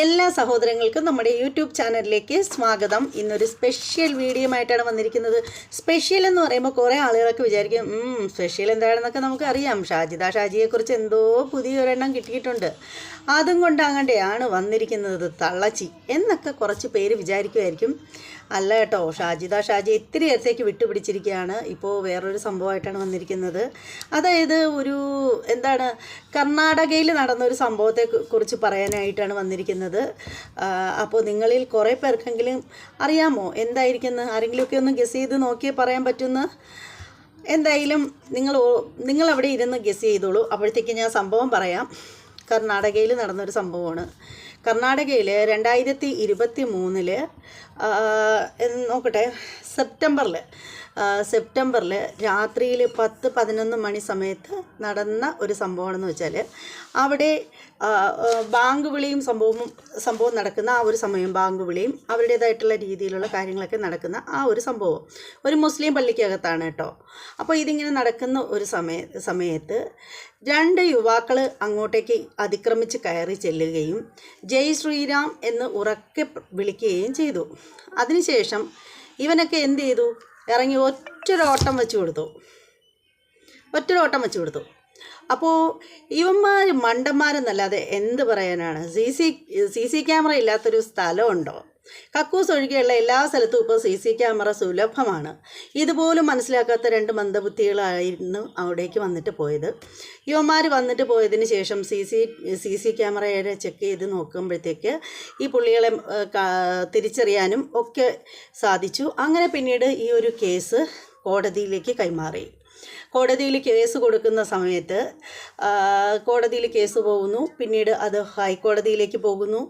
എല്ലാ സഹോദരങ്ങൾക്കും നമ്മുടെ യൂട്യൂബ് ചാനലിലേക്ക് സ്വാഗതം. ഇന്നൊരു സ്പെഷ്യൽ വീഡിയോ ആയിട്ടാണ് വന്നിരിക്കുന്നത്. സ്പെഷ്യൽ എന്ന് പറയുമ്പോൾ കുറേ ആളുകളൊക്കെ വിചാരിക്കും സ്പെഷ്യൽ എന്താണെന്നൊക്കെ നമുക്ക് അറിയാം. ഷാജിദ ഷാജിയെക്കുറിച്ച് എന്തോ പുതിയൊരെണ്ണം കിട്ടിയിട്ടുണ്ട്. അതും കൊണ്ടാകണ്ടെയാണ് വന്നിരിക്കുന്നത് തള്ളച്ചി എന്നൊക്കെ കുറച്ച് പേര് വിചാരിക്കുമായിരിക്കും അല്ല കേട്ടോ ഷാജിദ ഷാജി ഇത്തിരി നേരത്തേക്ക് വിട്ടുപിടിച്ചിരിക്കുകയാണ്. ഇപ്പോൾ വേറൊരു സംഭവമായിട്ടാണ് വന്നിരിക്കുന്നത്. അതായത് ഒരു എന്താണ് കർണാടകയിൽ നടന്ന ഒരു സംഭവത്തെ കുറിച്ച് പറയാനായിട്ടാണ് വന്നിരിക്കുന്നത്. ആ, അപ്പോൾ നിങ്ങളിൽ കുറേ പേർക്കെങ്കിലും അറിയാമോ എന്തായിരിക്കുമെന്ന് ആരെങ്കിലുമൊക്കെ ഒന്ന് ഗസ് ചെയ്ത് നോക്കിയേ പറയാൻ പറ്റുന്ന? എന്തായാലും നിങ്ങൾ നിങ്ങൾ അവിടെ ഇരുന്ന് ഗസ് ചെയ്തോളൂ. അപ്പോഴത്തേക്ക് ഞാൻ സംഭവം പറയാം. കർണാടകയിൽ നടന്നൊരു സംഭവമാണ്. കർണാടകയിൽ രണ്ടായിരത്തി ഇരുപത്തി മൂന്നിൽ നോക്കട്ടെ സെപ്റ്റംബറിൽ സെപ്റ്റംബറിൽ രാത്രിയിൽ പത്ത് പതിനൊന്ന് മണി സമയത്ത് നടന്ന ഒരു സംഭവമാണെന്ന് വെച്ചാൽ അവിടെ ബാങ്ക് വിളിയും സംഭവവും സംഭവം നടക്കുന്ന ആ ഒരു സമയം ബാങ്ക് വിളിയും അവരുടേതായിട്ടുള്ള രീതിയിലുള്ള കാര്യങ്ങളൊക്കെ നടക്കുന്ന ആ ഒരു സംഭവം. ഒരു മുസ്ലിം പള്ളിക്കകത്താണ് കേട്ടോ. അപ്പോൾ ഇതിങ്ങനെ നടക്കുന്ന ഒരു സമയ സമയത്ത് രണ്ട് യുവാക്കൾ അങ്ങോട്ടേക്ക് അതിക്രമിച്ച് കയറി ചെല്ലുകയും ജയ് ശ്രീരാം എന്ന് ഉറക്കെ വിളിക്കുകയും ചെയ്തു. അതിനുശേഷം ഇവനൊക്കെ എന്ത് ചെയ്തു? ഇറങ്ങി ഒറ്റൊരോട്ടം വെച്ച് കൊടുത്തു. ഒറ്റൊരോട്ടം വെച്ച് കൊടുത്തു. അപ്പോൾ ഇവന്മാർ മണ്ടന്മാരെന്നല്ലാതെ എന്ത് പറയാനാണ്? C C C C camera ഇല്ലാത്തൊരു സ്ഥലമുണ്ടോ? കക്കൂസ് ഒഴികെയുള്ള എല്ലാ സ്ഥലത്തും ഇപ്പോൾ സി സി ക്യാമറ സുലഭമാണ്. ഇതുപോലും മനസ്സിലാക്കാത്ത രണ്ട് മന്ദബുദ്ധികളായിരുന്നു അവിടേക്ക് വന്നിട്ട് പോയത്. യുവമാർ വന്നിട്ട് പോയതിന് ശേഷം സി സി സി സി ക്യാമറയുടെ ചെക്ക് ചെയ്ത് നോക്കുമ്പോഴത്തേക്ക് ഈ പുള്ളികളെ തിരിച്ചറിയാനും ഒക്കെ സാധിച്ചു. അങ്ങനെ പിന്നീട് ഈ ഒരു കേസ് കോടതിയിലേക്ക് കൈമാറി. കോടതിയിൽ കേസ് കൊടുക്കുന്ന സമയത്ത് കോടതിയിൽ കേസ് പോകുന്നു. പിന്നീട് അത് ഹൈക്കോടതിയിലേക്ക് പോകുന്നു.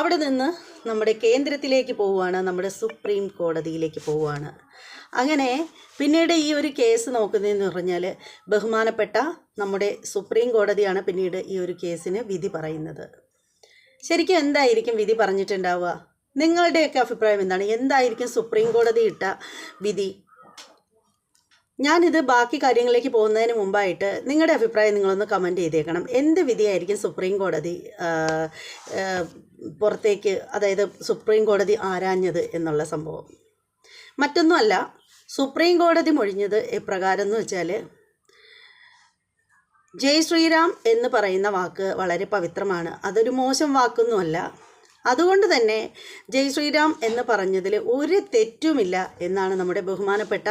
അവിടെ നിന്ന് നമ്മുടെ കേന്ദ്രത്തിലേക്ക് പോവുകയാണ്. നമ്മുടെ സുപ്രീം കോടതിയിലേക്ക് പോവുകയാണ്. അങ്ങനെ പിന്നീട് ഈ ഒരു കേസ് നോക്കുന്നതെന്ന് പറഞ്ഞാൽ ബഹുമാനപ്പെട്ട നമ്മുടെ സുപ്രീം കോടതിയാണ് പിന്നീട് ഈ ഒരു കേസിന് വിധി പറയുന്നത്. ശരിക്കും എന്തായിരിക്കും വിധി പറഞ്ഞിട്ടുണ്ടാവുക? നിങ്ങളുടെയൊക്കെ അഭിപ്രായം എന്താണ്? എന്തായിരിക്കും സുപ്രീം കോടതി ഇട്ട വിധി? ഞാനിത് ബാക്കി കാര്യങ്ങളിലേക്ക് പോകുന്നതിന് മുമ്പായിട്ട് നിങ്ങളുടെ അഭിപ്രായം നിങ്ങളൊന്ന് കമന്റ് ചെയ്തേക്കണം. എന്ത് വിധിയായിരിക്കും സുപ്രീം കോടതി പുറത്തേക്ക് അതായത് സുപ്രീം കോടതി ആരാഞ്ഞത് എന്നുള്ള സംഭവം? മറ്റൊന്നുമല്ല സുപ്രീം കോടതി മൊഴിഞ്ഞത് എപ്രകാരം എന്ന് വെച്ചാൽ ജയ് ശ്രീറാം എന്ന് പറയുന്ന വാക്ക് വളരെ പവിത്രമാണ്. അതൊരു മോശം വാക്കൊന്നുമല്ല. അതുകൊണ്ട് തന്നെ ജയ് ശ്രീറാം എന്ന് പറഞ്ഞതിൽ ഒരു തെറ്റുമില്ല എന്നാണ് നമ്മുടെ ബഹുമാനപ്പെട്ട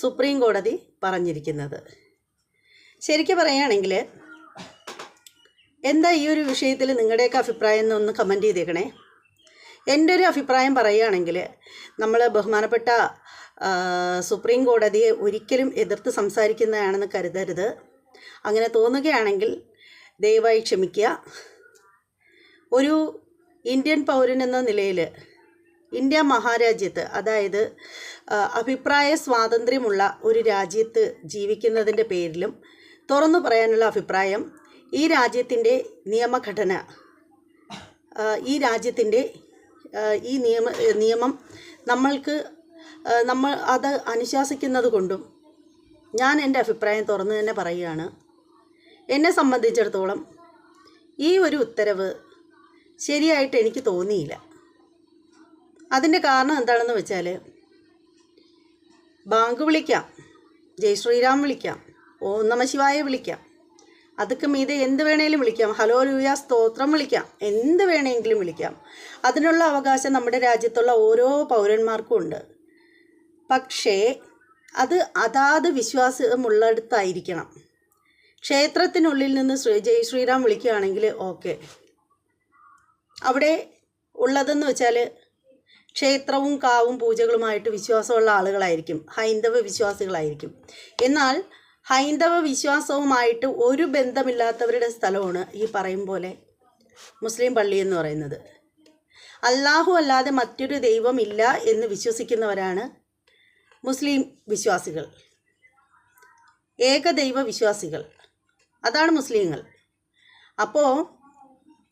സുപ്രീം കോടതി പറഞ്ഞിരിക്കുന്നത്. ശരിക്കും പറയുകയാണെങ്കിൽ എന്താ ഈ ഒരു വിഷയത്തിൽ നിങ്ങളുടെയൊക്കെ അഭിപ്രായം എന്നൊന്ന് കമന്റ് ചെയ്തേക്കണേ. എന്റെ ഒരു അഭിപ്രായം പറയുകയാണെങ്കിൽ നമ്മൾ ബഹുമാനപ്പെട്ട സുപ്രീം കോടതിയെ ഒരിക്കലും എതിർത്ത് സംസാരിക്കുന്നതാണെന്ന് കരുതരുത്. അങ്ങനെ തോന്നുകയാണെങ്കിൽ ദയവായി ക്ഷമിക്കുക. ഒരു ഇന്ത്യൻ പൗരൻ എന്ന നിലയിൽ ഇന്ത്യ മഹാരാജ്യത്ത് അതായത് അഭിപ്രായ സ്വാതന്ത്ര്യമുള്ള ഒരു രാജ്യത്ത് ജീവിക്കുന്നതിന്റെ പേരിലും തുറന്നു പറയാനുള്ള അഭിപ്രായം ഈ രാജ്യത്തിന്റെ നിയമഘടന ഈ രാജ്യത്തിന്റെ ഈ നിയമ നിയമം നമ്മൾക്ക് നമ്മൾ അത് അനുശാസിക്കുന്നത് കൊണ്ടും ഞാൻ എന്റെ അഭിപ്രായം തുറന്നു തന്നെ പറയുകയാണ്. എന്നെ സംബന്ധിച്ചിടത്തോളം ഈ ഒരു ഉത്തരവ് ശരിയായിട്ട് എനിക്ക് തോന്നിയില്ല. അതിന്റെ കാരണം എന്താണെന്ന് വെച്ചാൽ ബാങ്ക് വിളിക്കാം ജയ് ശ്രീറാം വിളിക്കാം ഓം നമ ശിവായ വിളിക്കാം. അതൊക്കെ മീതെ എന്ത് വേണേലും വിളിക്കാം ഹലോ ലൂയ സ്തോത്രം വിളിക്കാം എന്ത് വേണമെങ്കിലും വിളിക്കാം. അതിനുള്ള അവകാശം നമ്മുടെ രാജ്യത്തുള്ള ഓരോ പൗരന്മാർക്കും ഉണ്ട്. പക്ഷേ അത് അതാത് വിശ്വാസമുള്ളിടത്തായിരിക്കണം. ക്ഷേത്രത്തിനുള്ളിൽ നിന്ന് ശ്രീ ജയ് ശ്രീറാം വിളിക്കുകയാണെങ്കിൽ ഓക്കെ. അവിടെ ഉള്ളതെന്ന് വെച്ചാൽ ക്ഷേത്രവും കാവും പൂജകളുമായിട്ട് വിശ്വാസമുള്ള ആളുകളായിരിക്കും. ഹൈന്ദവ വിശ്വാസികളായിരിക്കും. എന്നാൽ ഹൈന്ദവ വിശ്വാസവുമായിട്ട് ഒരു ബന്ധമില്ലാത്തവരുടെ സ്ഥലമാണ് ഈ പറയും പോലെ മുസ്ലിം പള്ളി എന്ന് പറയുന്നത്. അല്ലാഹു അല്ലാതെ മറ്റൊരു ദൈവമില്ല എന്ന് വിശ്വസിക്കുന്നവരാണ് മുസ്ലിം വിശ്വാസികൾ. ഏകദൈവ വിശ്വാസികൾ. അതാണ് മുസ്ലിങ്ങൾ. അപ്പോൾ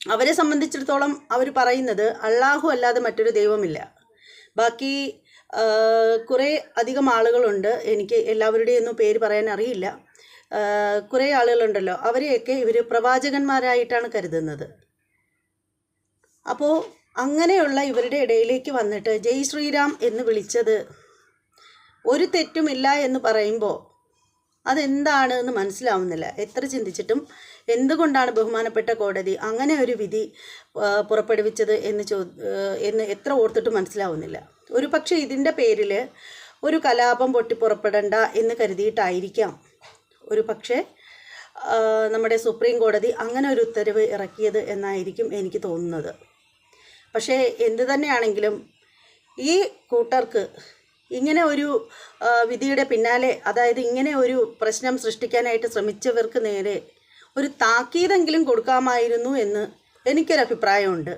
അവരെ സംബന്ധിച്ചിടത്തോളം അവർ പറയുന്നത് അള്ളാഹു അല്ലാതെ മറ്റൊരു ദൈവമില്ല ബാക്കി കുറേ അധികം ആളുകളുണ്ട്. എനിക്ക് എല്ലാവരുടെയും ഒന്നും പേര് പറയാൻ അറിയില്ല. കുറേ ആളുകളുണ്ടല്ലോ. അവരെയൊക്കെ ഇവർ പ്രവാചകന്മാരായിട്ടാണ് കരുതുന്നത്. അപ്പോൾ അങ്ങനെയുള്ള ഇവരുടെ ഇടയിലേക്ക് വന്നിട്ട് ജയ് ശ്രീരാം എന്ന് വിളിച്ചത് ഒരു തെറ്റുമില്ല എന്ന് പറയുമ്പോൾ അതെന്താണ് എന്ന് മനസ്സിലാവുന്നില്ല. എത്ര ചിന്തിച്ചിട്ടും എന്തുകൊണ്ടാണ് ബഹുമാനപ്പെട്ട കോടതി അങ്ങനെ ഒരു വിധി പുറപ്പെടുവിച്ചത് എന്ന് ചോ എന്ന് എത്ര ഓർത്തിട്ടും മനസ്സിലാവുന്നില്ല. ഒരു പക്ഷേ ഇതിന്റെ പേരിൽ ഒരു കലാപം പൊട്ടിപ്പുറപ്പെടണ്ട എന്ന് കരുതിയിട്ടായിരിക്കാം. ഒരു പക്ഷേ നമ്മുടെ സുപ്രീം കോടതി അങ്ങനെ ഒരു ഉത്തരവ് ഇറക്കിയത് എന്നായിരിക്കും എനിക്ക് തോന്നുന്നത്. പക്ഷേ എന്തു തന്നെയാണെങ്കിലും ഈ കൂട്ടർക്ക് ഇങ്ങനെ ഒരു വിധിയുടെ പിന്നാലെ അതായത് ഇങ്ങനെ ഒരു പ്രശ്നം സൃഷ്ടിക്കാനായിട്ട് ശ്രമിച്ചവർക്ക് നേരെ ഒരു താക്കീതെങ്കിലും കൊടുക്കാമായിരുന്നു എന്ന് എനിക്കൊരു അഭിപ്രായമുണ്ട്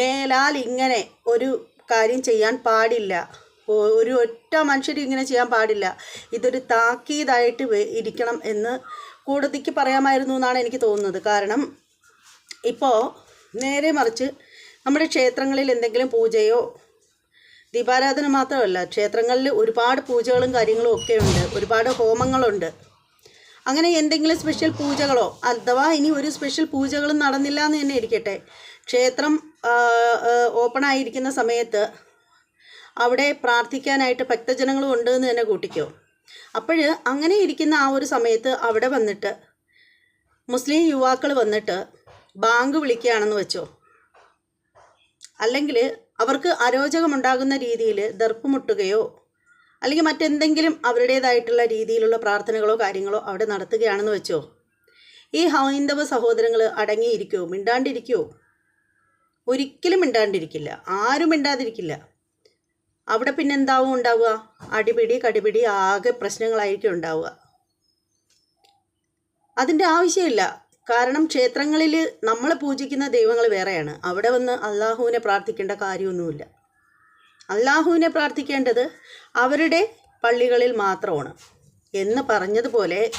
മേലാൽ ഇങ്ങനെ ഒരു കാര്യം ചെയ്യാൻ പാടില്ല. ഒരു ഒറ്റ മനുഷ്യരും ഇങ്ങനെ ചെയ്യാൻ പാടില്ല. ഇതൊരു താക്കീതായിട്ട് ഇരിക്കണം എന്ന് കോടതിക്ക് പറയാമായിരുന്നു എന്നാണ് എനിക്ക് തോന്നുന്നത്. കാരണം ഇപ്പോൾ നേരെ മറിച്ച് നമ്മുടെ ക്ഷേത്രങ്ങളിൽ എന്തെങ്കിലും പൂജയോ ദീപാരാധന മാത്രമല്ല ക്ഷേത്രങ്ങളിൽ ഒരുപാട് പൂജകളും കാര്യങ്ങളും ഒക്കെ ഉണ്ട് ഒരുപാട് ഹോമങ്ങളുണ്ട്. അങ്ങനെ എന്തെങ്കിലും സ്പെഷ്യൽ പൂജകളോ അഥവാ ഇനി ഒരു സ്പെഷ്യൽ പൂജകളും നടന്നില്ല എന്ന് തന്നെ ഇരിക്കട്ടെ. ക്ഷേത്രം ഓപ്പൺ ആയിരിക്കുന്ന സമയത്ത് അവിടെ പ്രാർത്ഥിക്കാനായിട്ട് ഭക്തജനങ്ങളും ഉണ്ട് എന്ന് തന്നെ കൂട്ടിക്കോ. അപ്പോൾ അങ്ങനെ ഇരിക്കുന്ന ആ ഒരു സമയത്ത് അവിടെ വന്നിട്ട് മുസ്ലിം യുവാക്കൾ വന്നിട്ട് ബാങ്ക് വിളിക്കുകയാണെന്ന് വെച്ചോ. അല്ലെങ്കിൽ അവർക്ക് അരോചകമുണ്ടാകുന്ന രീതിയിൽ ദർപ്പുമുട്ടുകയോ അല്ലെങ്കിൽ മറ്റെന്തെങ്കിലും അവരുടേതായിട്ടുള്ള രീതിയിലുള്ള പ്രാർത്ഥനകളോ കാര്യങ്ങളോ അവിടെ നടത്തുകയാണെന്ന് വെച്ചോ? ഈ ഹൈന്ദവ സഹോദരങ്ങൾ അടങ്ങിയിരിക്കുമോ മിണ്ടാണ്ടിരിക്കുമോ ഒരിക്കലും മിണ്ടാണ്ടിരിക്കില്ല. ആരും മിണ്ടാതിരിക്കില്ല. അവിടെ പിന്നെ എന്താവും ഉണ്ടാവുക? അടിപിടി കടിപിടി ആകെ പ്രശ്നങ്ങളായിരിക്കും ഉണ്ടാവുക. അതിന്റെ ആവശ്യമില്ല. കാരണം ക്ഷേത്രങ്ങളിൽ നമ്മൾ പൂജിക്കുന്ന ദൈവങ്ങൾ വേറെയാണ്. അവിടെ വന്ന് അള്ളാഹുവിനെ പ്രാർത്ഥിക്കേണ്ട കാര്യമൊന്നുമില്ല. അള്ളാഹുവിനെ പ്രാർത്ഥിക്കേണ്ടത് അവരുടെ പള്ളികളിൽ മാത്രമാണ്. എന്ന് പറഞ്ഞതുപോലെ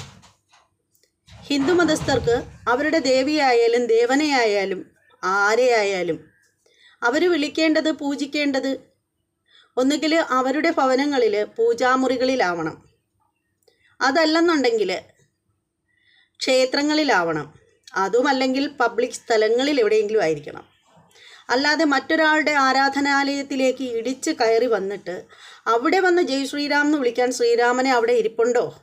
ഹിന്ദു മതസ്ഥർക്ക് അവരുടെ ദേവിയായാലും ദേവനെയായാലും ആരെയായാലും അവർ വിളിക്കേണ്ടത് പൂജിക്കേണ്ടത് ഒന്നുകിൽ അവരുടെ ഭവനങ്ങളിൽ പൂജാമുറികളിലാവണം. അതല്ലെന്നുണ്ടെങ്കിൽ ക്ഷേത്രങ്ങളിലാവണം. അതുമല്ലെങ്കിൽ പബ്ലിക് സ്ഥലങ്ങളിൽ എവിടെയെങ്കിലും ആയിരിക്കണം. അല്ലാതെ മറ്റൊരാളുടെ ആരാധനാലയത്തിലേക്ക് ഇടിച്ച് കയറി വന്നിട്ട് അവിടെ വന്ന് ജയ് ശ്രീരാം എന്ന് വിളിക്കാൻ ശ്രീരാമനെ അവിടെ ഇരിപ്പുണ്ടോ?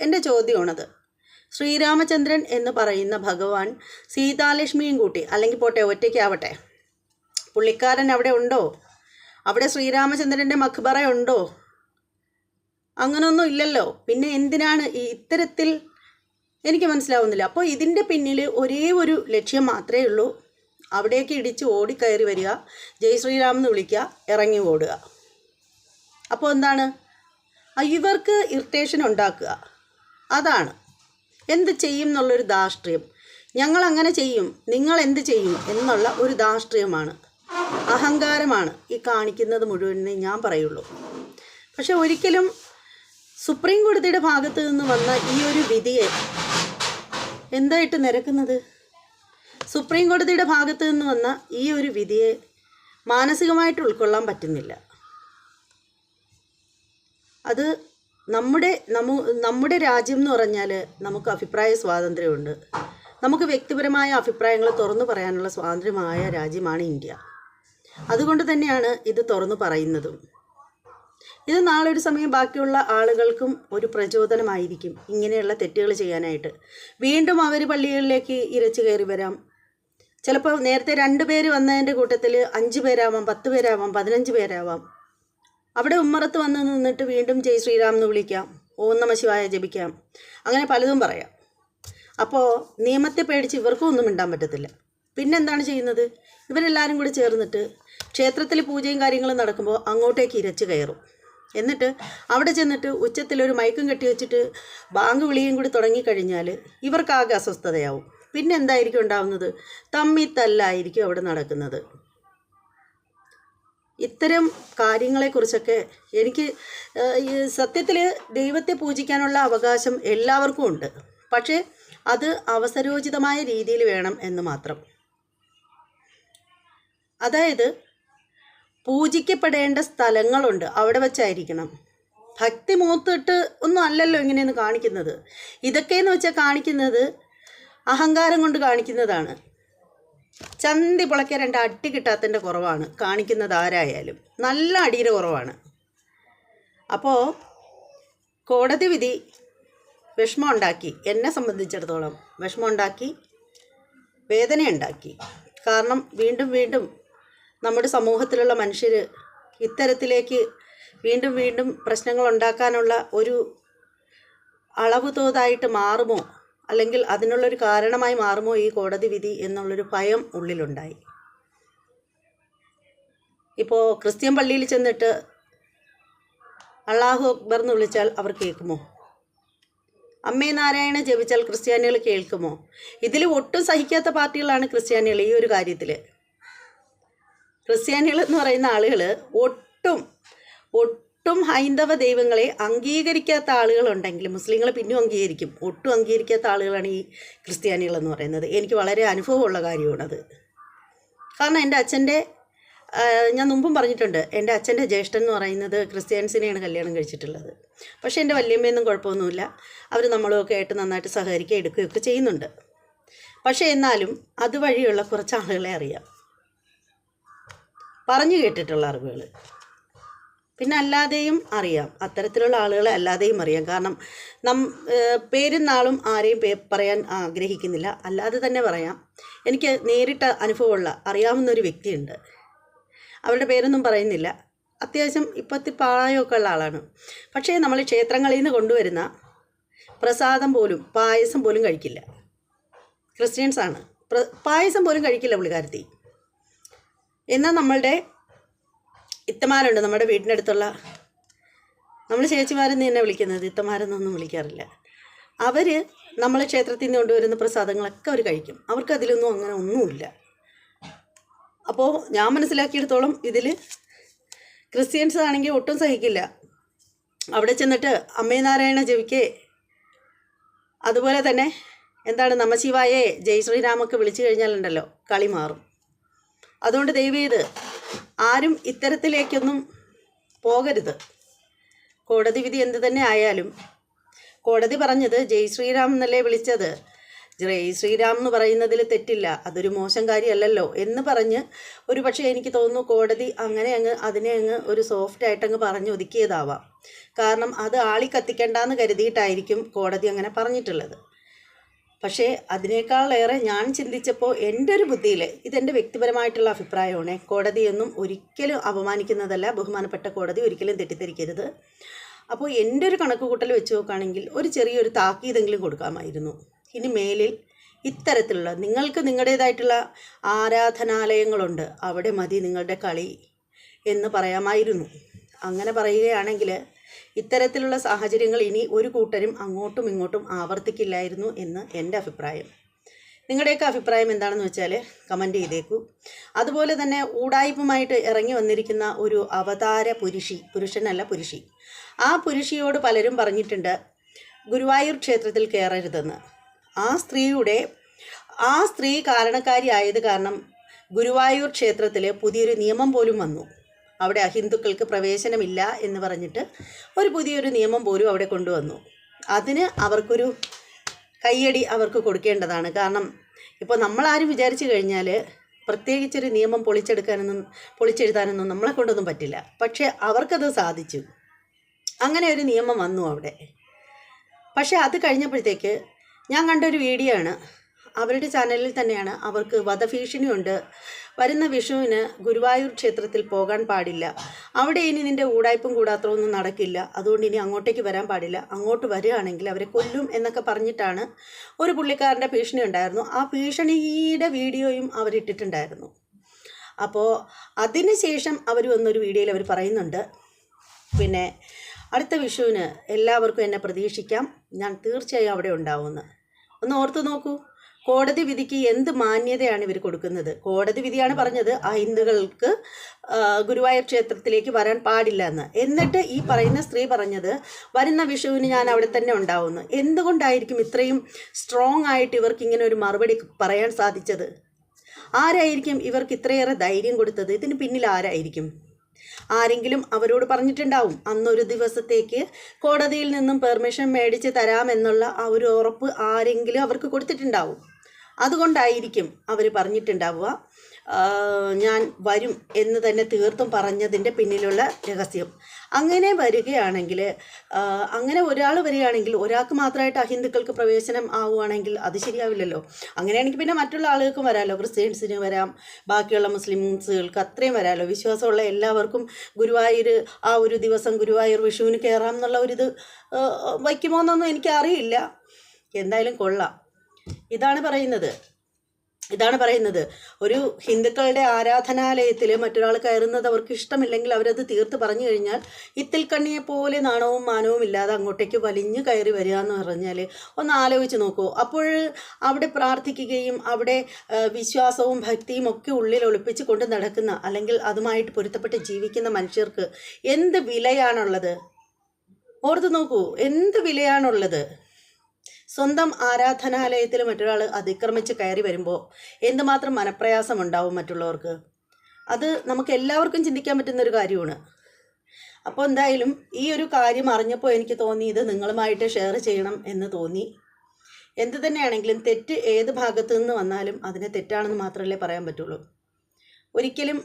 എന്റെ ചോദ്യമാണത്. ശ്രീരാമചന്ദ്രൻ എന്ന് പറയുന്ന ഭഗവാൻ സീതാലക്ഷ്മിയും കൂട്ടി അല്ലെങ്കിൽ പോട്ടെ ഒറ്റയ്ക്കാവട്ടെ. പുള്ളിക്കാരൻ അവിടെ ഉണ്ടോ? അവിടെ ശ്രീരാമചന്ദ്രന്റെ മഖ്ബറ ഉണ്ടോ? അങ്ങനൊന്നും ഇല്ലല്ലോ. പിന്നെ എന്തിനാണ് ഈ ഇത്തരത്തിൽ എനിക്ക് മനസ്സിലാവുന്നില്ല. അപ്പോൾ ഇതിന്റെ പിന്നിൽ ഒരേ ഒരു ലക്ഷ്യം മാത്രമേ ഉള്ളൂ. അവിടേക്ക് ഇടിച്ച് ഓടിക്കയറി വരിക. ജയ് ശ്രീറാം എന്ന് വിളിക്കുക. ഇറങ്ങി ഓടുക. അപ്പോൾ എന്താണ്? ഇവർക്ക് ഇറിറ്റേഷൻ ഉണ്ടാക്കുക. അതാണ്. എന്ത് ചെയ്യും എന്നുള്ളൊരു ധാർഷ്ട്യം. ഞങ്ങൾ അങ്ങനെ ചെയ്യും. നിങ്ങൾ എന്ത് ചെയ്യും എന്നുള്ള ഒരു ധാർഷ്ട്യമാണ്. അഹങ്കാരമാണ് ഈ കാണിക്കുന്നത് മുഴുവൻ ഞാൻ പറയുള്ളൂ. പക്ഷെ ഒരിക്കലും സുപ്രീം കോടതിയുടെ ഭാഗത്ത് നിന്ന് വന്ന ഈ ഒരു വിധിയെ എന്തായിട്ട് നിരക്കുന്നത്? സുപ്രീം കോടതിയുടെ ഭാഗത്ത് നിന്ന് വന്ന ഈ ഒരു വിധിയെ മാനസികമായിട്ട് ഉൾക്കൊള്ളാൻ പറ്റുന്നില്ല. അത് നമ്മുടെ നമു നമ്മുടെ രാജ്യം എന്ന് പറഞ്ഞാൽ നമുക്ക് അഭിപ്രായ സ്വാതന്ത്ര്യമുണ്ട്. നമുക്ക് വ്യക്തിപരമായ അഭിപ്രായങ്ങൾ തുറന്നു പറയാനുള്ള സ്വാതന്ത്ര്യമായ രാജ്യമാണ് ഇന്ത്യ. അതുകൊണ്ട് തന്നെയാണ് ഇത് തുറന്നു പറയുന്നതും. ഇത് നാളെ ഒരു സമയം ബാക്കിയുള്ള ആളുകൾക്കും ഒരു പ്രചോദനമായിരിക്കും ഇങ്ങനെയുള്ള തെറ്റുകൾ ചെയ്യാനായിട്ട്. വീണ്ടും അവർ പള്ളികളിലേക്ക് ഇരച്ചു കയറി വരാം. ചിലപ്പോൾ നേരത്തെ രണ്ട് പേര് വന്നതിന്റെ കൂട്ടത്തിൽ അഞ്ച് പേരാവാം പത്ത് പേരാവാം പതിനഞ്ച് പേരാവാം. അവിടെ ഉമ്മറത്ത് വന്ന് നിന്നിട്ട് വീണ്ടും ജയ് ശ്രീറാം എന്ന് വിളിക്കാം. ഓം നമ ശിവായ ജപിക്കാം. അങ്ങനെ പലതും പറയാം. അപ്പോൾ നിയമത്തെ പേടിച്ച് ഇവർക്കും ഒന്നും മിണ്ടാൻ പറ്റത്തില്ല. പിന്നെന്താണ് ചെയ്യുന്നത്? ഇവരെല്ലാവരും കൂടി ചേർന്നിട്ട് ക്ഷേത്രത്തിൽ പൂജയും കാര്യങ്ങളും നടക്കുമ്പോൾ അങ്ങോട്ടേക്ക് ഇരച്ച് കയറും. എന്നിട്ട് അവിടെ ചെന്നിട്ട് ഉച്ചത്തിൽ ഒരു മയക്കും കെട്ടി വെച്ചിട്ട് ബാങ്ക് വിളിയും കൂടി തുടങ്ങിക്കഴിഞ്ഞാൽ ഇവർക്കാകെ അസ്വസ്ഥതയാവും. പിന്നെ എന്തായിരിക്കും ഉണ്ടാവുന്നത്? തമ്മി തല്ലായിരിക്കും അവിടെ നടക്കുന്നത്. ഇത്തരം കാര്യങ്ങളെക്കുറിച്ചൊക്കെ എനിക്ക് സത്യത്തിൽ ദൈവത്തെ പൂജിക്കാനുള്ള അവകാശം എല്ലാവർക്കും ഉണ്ട്. പക്ഷേ അത് അവസരോചിതമായ രീതിയിൽ വേണം എന്ന് മാത്രം. അതായത് പൂജിക്കപ്പെടേണ്ട സ്ഥലങ്ങളുണ്ട്. അവിടെ വെച്ചായിരിക്കണം. ഭക്തി മൂത്തിട്ട് ഒന്നും അല്ലല്ലോ ഇങ്ങനെയൊന്ന് കാണിക്കുന്നത്. ഇതൊക്കെയെന്ന് വെച്ചാൽ കാണിക്കുന്നത് അഹങ്കാരം കൊണ്ട് കാണിക്കുന്നതാണ്. ചന്തി പൊളയ്ക്കാൻ രണ്ട് അടി കിട്ടാത്തതിന്റെ കുറവാണ്. കാണിക്കുന്നത് ആരായാലും. നല്ല അടിയുടെ കുറവാണ്. അപ്പോൾ കോടതി വിധി വിഷമമുണ്ടാക്കി എന്നെ സംബന്ധിച്ചിടത്തോളം വിഷമമുണ്ടാക്കി വേദനയുണ്ടാക്കി. കാരണം വീണ്ടും വീണ്ടും നമ്മുടെ സമൂഹത്തിലുള്ള മനുഷ്യർ ഇത്തരത്തിലേക്ക് വീണ്ടും വീണ്ടും പ്രശ്നങ്ങൾ ഉണ്ടാക്കാനുള്ള ഒരു അളവ് തോതായിട്ട് മാറുമോ? അല്ലെങ്കിൽ അതിനുള്ളൊരു കാരണമായി മാറുമോ ഈ കോടതി വിധി എന്നുള്ളൊരു ഭയം ഉള്ളിലുണ്ടായി. ഇപ്പോൾ ക്രിസ്ത്യൻ പള്ളിയിൽ ചെന്നിട്ട് അള്ളാഹു അക്ബർ എന്ന് വിളിച്ചാൽ അവർ കേൾക്കുമോ? അമ്മേ നാരായണ ജപിച്ചാൽ ക്രിസ്ത്യാനികൾ കേൾക്കുമോ? ഇതിൽ ഒട്ടും സഹിക്കാത്ത പാർട്ടികളാണ് ക്രിസ്ത്യാനികൾ ഈ ഒരു കാര്യത്തിൽ ക്രിസ്ത്യാനികൾ എന്ന് പറയുന്ന ആളുകൾ ഒട്ടും ഒട്ടും ഹൈന്ദവ ദൈവങ്ങളെ അംഗീകരിക്കാത്ത ആളുകളുണ്ടെങ്കിൽ മുസ്ലിങ്ങൾ പിന്നും അംഗീകരിക്കും. ഒട്ടും അംഗീകരിക്കാത്ത ആളുകളാണ് ഈ ക്രിസ്ത്യാനികൾ എന്ന് പറയുന്നത്. എനിക്ക് വളരെ അനുഭവമുള്ള കാര്യമാണത്. കാരണം എന്റെ അച്ഛന്റെ ഞാൻ മുമ്പും പറഞ്ഞിട്ടുണ്ട് എന്റെ അച്ഛന്റെ ജ്യേഷ്ഠൻ എന്ന് പറയുന്നത് ക്രിസ്ത്യാനിസിനെയാണ് കല്യാണം കഴിച്ചിട്ടുള്ളത്. പക്ഷേ എന്റെ വല്യമ്മയൊന്നും കുഴപ്പമൊന്നുമില്ല. അവർ നമ്മളൊക്കെ ആയിട്ട് നന്നായിട്ട് സഹകരിക്കുക എടുക്കുകയൊക്കെ ചെയ്യുന്നുണ്ട്. പക്ഷേ എന്നാലും അതുവഴിയുള്ള കുറച്ച് ആളുകളെ അറിയാം. പറഞ്ഞു കേട്ടിട്ടുള്ള അറിവുകൾ. പിന്നെ അല്ലാതെയും അറിയാം. അത്തരത്തിലുള്ള ആളുകളെ അല്ലാതെയും അറിയാം. കാരണം നം പേരും നാളും ആരെയും പറയാൻ ആഗ്രഹിക്കുന്നില്ല. അല്ലാതെ തന്നെ പറയാം. എനിക്ക് നേരിട്ട അനുഭവമുള്ള അറിയാവുന്നൊരു വ്യക്തിയുണ്ട്. അവരുടെ പേരൊന്നും പറയുന്നില്ല. അത്യാവശ്യം ഇപ്പത്തി പ്രായമൊക്കെ ഉള്ള ആളാണ്. പക്ഷേ നമ്മൾ ക്ഷേത്രങ്ങളിൽ നിന്ന് കൊണ്ടുവരുന്ന പ്രസാദം പോലും പായസം പോലും കഴിക്കില്ല. ക്രിസ്ത്യൻസാണ്. പായസം പോലും കഴിക്കില്ല പുള്ളിക്കാരത്തി. എന്നാൽ നമ്മളുടെ ഇത്തമാരുണ്ട് നമ്മുടെ വീടിന്റെ അടുത്തുള്ള നമ്മൾ ചേച്ചിമാരെന്ന് തന്നെ വിളിക്കുന്നത് ഇത്തമാരെന്നൊന്നും വിളിക്കാറില്ല. അവർ നമ്മൾ ക്ഷേത്രത്തിൽ നിന്ന് കൊണ്ടുവരുന്ന പ്രസാദങ്ങളൊക്കെ അവർ കഴിക്കും. അവർക്ക് അതിലൊന്നും അങ്ങനെ ഒന്നുമില്ല. അപ്പോൾ ഞാൻ മനസ്സിലാക്കിയെടുത്തോളം ഇതിൽ ക്രിസ്ത്യൻസ് ആണെങ്കിൽ ഒട്ടും സഹിക്കില്ല. അവിടെ ചെന്നിട്ട് അമ്മയനാരായണ ജവിക്കേ അതുപോലെ തന്നെ എന്താണ് നമശിവായേ ജയ് ശ്രീരാമൊക്കെ വിളിച്ചു കഴിഞ്ഞാലുണ്ടല്ലോ കളി മാറും. അതുകൊണ്ട് ദയവേത് ആരും ഇത്തരത്തിലേക്കൊന്നും പോകരുത്. കോടതി വിധി എന്ത് തന്നെ ആയാലും കോടതി പറഞ്ഞത് ജയ് ശ്രീറാം എന്നല്ലേ വിളിച്ചത്. ജയ് ശ്രീറാം എന്ന് പറയുന്നതിൽ തെറ്റില്ല. അതൊരു മോശം കാര്യമല്ലല്ലോ എന്ന് പറഞ്ഞ് ഒരു പക്ഷേ എനിക്ക് തോന്നുന്നു കോടതി അങ്ങനെ അങ്ങ് അതിനെ അങ്ങ് ഒരു സോഫ്റ്റ് ആയിട്ട് അങ്ങ് പറഞ്ഞു ഒതുക്കിയതാവാം. കാരണം അത് ആളി കത്തിക്കേണ്ടെന്ന് കരുതിയിട്ടായിരിക്കും കോടതി അങ്ങനെ പറഞ്ഞിട്ടുള്ളത്. പക്ഷേ അതിനേക്കാളേറെ ഞാൻ ചിന്തിച്ചപ്പോൾ എന്റെ ഒരു ബുദ്ധിയിൽ ഇതെന്റെ വ്യക്തിപരമായിട്ടുള്ള അഭിപ്രായമാണ്. കോടതിയൊന്നും ഒരിക്കലും അപമാനിക്കുന്നതല്ല. ബഹുമാനപ്പെട്ട കോടതി ഒരിക്കലും തെറ്റിദ്ധരിക്കരുത്. അപ്പോൾ എന്റെ ഒരു കണക്ക് കൂട്ടൽ വെച്ച് നോക്കുകയാണെങ്കിൽ ഒരു ചെറിയൊരു താക്കീതെങ്കിലും കൊടുക്കാമായിരുന്നു. ഇനി മേലിൽ ഇത്തരത്തിലുള്ള നിങ്ങൾക്ക് നിങ്ങളുടേതായിട്ടുള്ള ആരാധനാലയങ്ങളുണ്ട്. അവിടെ മതി നിങ്ങളുടെ കളി എന്ന് പറയാമായിരുന്നു. അങ്ങനെ പറയുകയാണെങ്കിൽ ഇത്തരത്തിലുള്ള സാഹചര്യങ്ങൾ ഇനി ഒരു കൂട്ടരും അങ്ങോട്ടും ഇങ്ങോട്ടും ആവർത്തിക്കില്ലായിരുന്നു എന്ന് എന്റെ അഭിപ്രായം. നിങ്ങളുടെയൊക്കെ അഭിപ്രായം എന്താണെന്ന് വെച്ചാൽ കമന്റ് ചെയ്തേക്കൂ. അതുപോലെ തന്നെ ഊടായ്പുമായിട്ട് ഇറങ്ങി വന്നിരിക്കുന്ന ഒരു അവതാര പുരുഷി പുരുഷനല്ല പുരുഷി. ആ പുരുഷിയോട് പലരും പറഞ്ഞിട്ടുണ്ട് ഗുരുവായൂർ ക്ഷേത്രത്തിൽ കയറരുതെന്ന്. ആ സ്ത്രീയുടെ ആ സ്ത്രീ കാരണക്കാരിയായത് കാരണം ഗുരുവായൂർ ക്ഷേത്രത്തിൽ പുതിയൊരു നിയമം പോലും വന്നു. അവിടെ അഹിന്ദുക്കൾക്ക് പ്രവേശനമില്ല എന്ന് പറഞ്ഞിട്ട് ഒരു പുതിയൊരു നിയമം പോലും അവിടെ കൊണ്ടുവന്നു. അതിന് അവർക്കൊരു കയ്യടി അവർക്ക് കൊടുക്കേണ്ടതാണ്. കാരണം ഇപ്പോൾ നമ്മളാരും വിചാരിച്ചു കഴിഞ്ഞാൽ പ്രത്യേകിച്ചൊരു നിയമം പൊളിച്ചെടുക്കാനൊന്നും പൊളിച്ചെഴുതാനൊന്നും നമ്മളെ കൊണ്ടൊന്നും പറ്റില്ല. പക്ഷേ അവർക്കത് സാധിച്ചു. അങ്ങനെ ഒരു നിയമം വന്നു അവിടെ. പക്ഷേ അത് കഴിഞ്ഞപ്പോഴത്തേക്ക് ഞാൻ കണ്ടൊരു വീഡിയോ ആണ് അവരുടെ ചാനലിൽ തന്നെയാണ് അവർക്ക് വധഭീഷണിയുണ്ട്. വരുന്ന വിഷുവിന് ഗുരുവായൂർ ക്ഷേത്രത്തിൽ പോകാൻ പാടില്ല. അവിടെ ഇനി നിന്റെ ഊടായ്പും കൂടാത്രമൊന്നും നടക്കില്ല. അതുകൊണ്ട് ഇനി അങ്ങോട്ടേക്ക് വരാൻ പാടില്ല. അങ്ങോട്ട് വരികയാണെങ്കിൽ അവരെ കൊല്ലും എന്നൊക്കെ പറഞ്ഞിട്ടാണ് ഒരു പുള്ളിക്കാരന്റെ ഭീഷണി ഉണ്ടായിരുന്നു. ആ ഭീഷണിയുടെ വീഡിയോയും അവരിട്ടിട്ടുണ്ടായിരുന്നു അപ്പോൾ അതിനുശേഷം അവർ വന്നൊരു വീഡിയോയിൽ അവർ പറയുന്നുണ്ട്. പിന്നെ അടുത്ത വിഷുവിന് എല്ലാവർക്കും എന്നെ പ്രതീക്ഷിക്കാം. ഞാൻ തീർച്ചയായും അവിടെ ഉണ്ടാവുമെന്ന്. ഒന്ന് ഓർത്തു നോക്കൂ. കോടതി വിധിക്ക് എന്ത് മാന്യതയാണ് ഇവർ കൊടുക്കുന്നത്? കോടതി വിധിയാണ് പറഞ്ഞത് ആ ഹിന്ദുക്കൾക്ക് ഗുരുവായൂർ ക്ഷേത്രത്തിലേക്ക് വരാൻ പാടില്ല എന്ന്. എന്നിട്ട് ഈ പറയുന്ന സ്ത്രീ പറഞ്ഞത് വരുന്ന വിഷുവിന് ഞാൻ അവിടെ തന്നെ ഉണ്ടാവുന്നു. എന്തുകൊണ്ടായിരിക്കും ഇത്രയും സ്ട്രോങ് ആയിട്ട് ഇവർക്ക് ഇങ്ങനെ ഒരു മറുപടി പറയാൻ സാധിച്ചത്? ആരായിരിക്കും ഇവർക്ക് ഇത്രയേറെ ധൈര്യം കൊടുത്തത്? ഇതിന് പിന്നിൽ ആരായിരിക്കും? ആരെങ്കിലും അവരോട് പറഞ്ഞിട്ടുണ്ടാവും അന്നൊരു ദിവസത്തേക്ക് കോടതിയിൽ നിന്നും പെർമിഷൻ മേടിച്ച് തരാമെന്നുള്ള ആ ഒരു ഉറപ്പ് ആരെങ്കിലും അവർക്ക് കൊടുത്തിട്ടുണ്ടാവും. അതുകൊണ്ടായിരിക്കും അവർ പറഞ്ഞിട്ടുണ്ടാവുക. ഞാൻ വരും എന്ന് തന്നെ തീർത്തും പറഞ്ഞതിന്റെ പിന്നിലുള്ള രഹസ്യം. അങ്ങനെ വരികയാണെങ്കിൽ അങ്ങനെ ഒരാൾ വരികയാണെങ്കിൽ ഒരാൾക്ക് മാത്രമായിട്ട് അഹിന്ദുക്കൾക്ക് പ്രവേശനം ആവുകയാണെങ്കിൽ അത് ശരിയാവില്ലല്ലോ. അങ്ങനെയാണെങ്കിൽ പിന്നെ മറ്റുള്ള ആളുകൾക്കും വരാമല്ലോ ക്രിസ്ത്യൻസിന് വരാം ബാക്കിയുള്ള മുസ്ലിംസുകൾക്ക് അത്രയും വരാമല്ലോ വിശ്വാസമുള്ള എല്ലാവർക്കും ഗുരുവായൂർ ആ ഒരു ദിവസം ഗുരുവായൂർ വിഷുവിന് കയറാം എന്നുള്ള ഒരിത് വയ്ക്കുമോ എന്നൊന്നും എനിക്കറിയില്ല. എന്തായാലും കൊള്ളാം. ഇതാണ് പറയുന്നത്. ഇതാണ് പറയുന്നത്. ഒരു ഹിന്ദുക്കളുടെ ആരാധനാലയത്തിൽ മറ്റൊരാൾ കയറുന്നത് അവർക്ക് ഇഷ്ടമില്ലെങ്കിൽ അവരത് തീർത്ത് പറഞ്ഞു കഴിഞ്ഞാൽ ഇത്തിൽ കണ്ണിയെ പോലെ നാണവും മാനവും ഇല്ലാതെ അങ്ങോട്ടേക്ക് വലിഞ്ഞു കയറി വരിക എന്ന് പറഞ്ഞാൽ ഒന്ന് ആലോചിച്ച് നോക്കൂ. അപ്പോൾ അവിടെ പ്രാർത്ഥിക്കുകയും അവിടെ വിശ്വാസവും ഭക്തിയും ഒക്കെ ഉള്ളിൽ ഒളിപ്പിച്ച് കൊണ്ട് നടക്കുന്ന അല്ലെങ്കിൽ അതുമായിട്ട് പൊരുത്തപ്പെട്ട് ജീവിക്കുന്ന മനുഷ്യർക്ക് എന്ത് വിലയാണുള്ളത്? ഓർത്ത് നോക്കൂ എന്ത് വിലയാണുള്ളത്? സ്വന്തം ആരാധനാലയത്തിൽ മറ്റൊരാൾ അതിക്രമിച്ച് കയറി വരുമ്പോൾ എന്തുമാത്രം മനപ്രയാസം ഉണ്ടാവും മറ്റുള്ളവർക്ക്? അത് നമുക്ക് എല്ലാവർക്കും ചിന്തിക്കാൻ പറ്റുന്നൊരു കാര്യമാണ്. അപ്പോൾ എന്തായാലും ഈ ഒരു കാര്യം അറിഞ്ഞപ്പോൾ എനിക്ക് തോന്നി ഇത് നിങ്ങളുമായിട്ട് ഷെയർ ചെയ്യണം എന്ന് തോന്നി. എന്ത് തന്നെയാണെങ്കിലും തെറ്റ് ഏത് ഭാഗത്തു നിന്ന് വന്നാലും അതിനെ തെറ്റാണെന്ന് മാത്രമല്ലേ പറയാൻ പറ്റുള്ളൂ. ഒരിക്കലും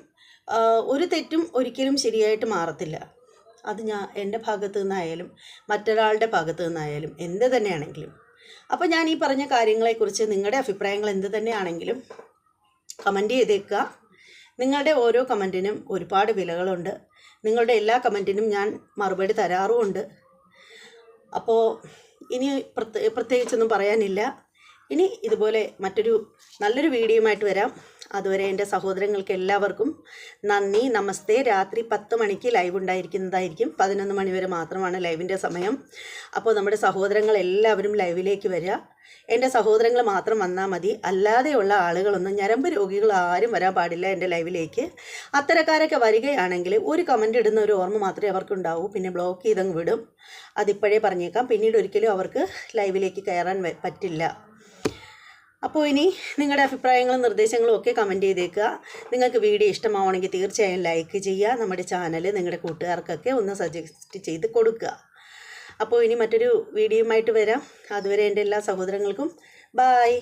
ഒരു തെറ്റും ഒരിക്കലും ശരിയായിട്ട് മാറത്തില്ല. അത് ഞാൻ എന്റെ ഭാഗത്തു നിന്നായാലും മറ്റൊരാളുടെ ഭാഗത്തു നിന്നായാലും എന്ത് തന്നെയാണെങ്കിലും. അപ്പോൾ ഞാൻ ഈ പറഞ്ഞ കാര്യങ്ങളെക്കുറിച്ച് നിങ്ങളുടെ അഭിപ്രായങ്ങൾ എന്ത് തന്നെയാണെങ്കിലും കമന്റ് ചെയ്തേക്കുക. നിങ്ങളുടെ ഓരോ കമന്റിനും ഒരുപാട് വിലകളുണ്ട്. നിങ്ങളുടെ എല്ലാ കമന്റിനും ഞാൻ മറുപടി തരാറുമുണ്ട്. അപ്പോൾ ഇനി പ്രത്യേ പ്രത്യേകിച്ചൊന്നും പറയാനില്ല. ഇനി ഇതുപോലെ മറ്റൊരു നല്ലൊരു വീഡിയോയുമായിട്ട് വരാം. അതുവരെ എന്റെ സഹോദരങ്ങൾക്ക് എല്ലാവർക്കും നന്ദി നമസ്തേ. രാത്രി പത്ത് മണിക്ക് ലൈവ് ഉണ്ടായിരിക്കുന്നതായിരിക്കും. പതിനൊന്ന് മണി വരെ മാത്രമാണ് ലൈവിന്റെ സമയം. അപ്പോൾ നമ്മുടെ സഹോദരങ്ങൾ എല്ലാവരും ലൈവിലേക്ക് വരിക. എന്റെ സഹോദരങ്ങൾ മാത്രം വന്നാൽ മതി. അല്ലാതെയുള്ള ആളുകളൊന്നും ഞരമ്പ് രോഗികൾ ആരും വരാൻ പാടില്ല എന്റെ ലൈവിലേക്ക് അത്തരക്കാരൊക്കെ വരികയാണെങ്കിൽ ഒരു കമന്റ് ഇടുന്ന ഒരു ഓർമ്മ മാത്രമേ അവർക്കുണ്ടാവൂ. പിന്നെ ബ്ലോക്ക് ചെയ്തങ്ങ് വിടും. അതിപ്പോഴേ പറഞ്ഞേക്കാം. പിന്നീട് ഒരിക്കലും അവർക്ക് ലൈവിലേക്ക് കയറാൻ പറ്റില്ല. അപ്പോൾ ഇനി നിങ്ങളുടെ അഭിപ്രായങ്ങളും നിർദ്ദേശങ്ങളും ഒക്കെ കമന്റ് ചെയ്തേക്കുക. നിങ്ങൾക്ക് വീഡിയോ ഇഷ്ടമാവണമെങ്കിൽ തീർച്ചയായും ലൈക്ക് ചെയ്യുക. നമ്മുടെ ചാനൽ നിങ്ങളുടെ കൂട്ടുകാർക്കൊക്കെ ഒന്ന് സജസ്റ്റ് ചെയ്ത് കൊടുക്കുക. അപ്പോൾ ഇനി മറ്റൊരു വീഡിയോയുമായിട്ട് വരാം. അതുവരെ എന്റെ എല്ലാ സഹോദരങ്ങൾക്കും ബായ്